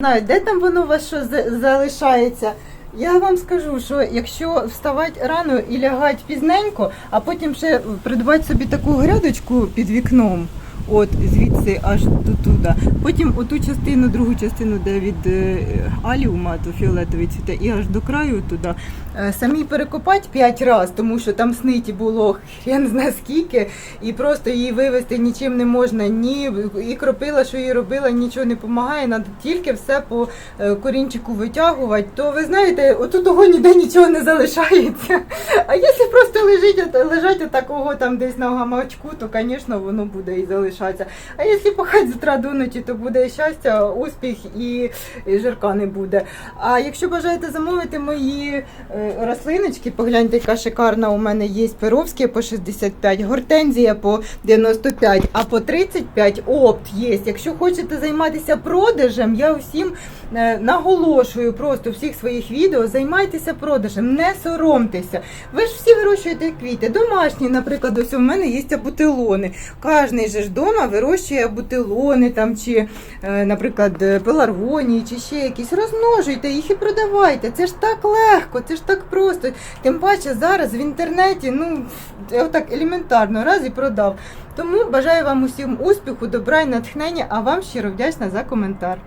знаю, де там воно у вас що залишається. Я вам скажу, що якщо вставати рано і лягати пізненько, а потім ще придбати собі таку грядочку під вікном, от звідси аж до туди. Потім оту частину, другу частину, де від е, аліума, то фіолетовий цвіте, і аж до краю туди. Е, Самі перекопати п'ять разів, тому що там сниті було хрен зна скільки, і просто її вивезти нічим не можна. Ні, і кропила, що її робила, нічого не допомагає. Треба тільки все по е, корінчику витягувати. То ви знаєте, отут того ніде нічого не залишається. А якщо просто лежить, лежать отакого там десь на гамачку, то, звісно, воно буде і залишатися. А якщо пахати з утра до ночі, то буде щастя, успіх і і жирка не буде. А якщо бажаєте замовити мої е, рослиночки, погляньте, яка шикарна у мене є перовські по 65, гортензія по 95, а по 35 опт є. Якщо хочете займатися продажем, я всім е, наголошую просто всіх своїх відео, займайтеся продажем, не соромтеся. Ви ж всі вирощуєте квіти. Домашні, наприклад, ось у мене є абутилони. Кожний же ж дома вирощує абутилони там, чи, е, наприклад, пеларгонії, чи ще якісь. Розмножуйте їх і продавайте. Це ж так легко, це ж так просто. Тим паче зараз в інтернеті, ну, отак елементарно, раз і продав. Тому бажаю вам усім успіху, добра і натхнення, а вам щиро вдячна за коментар.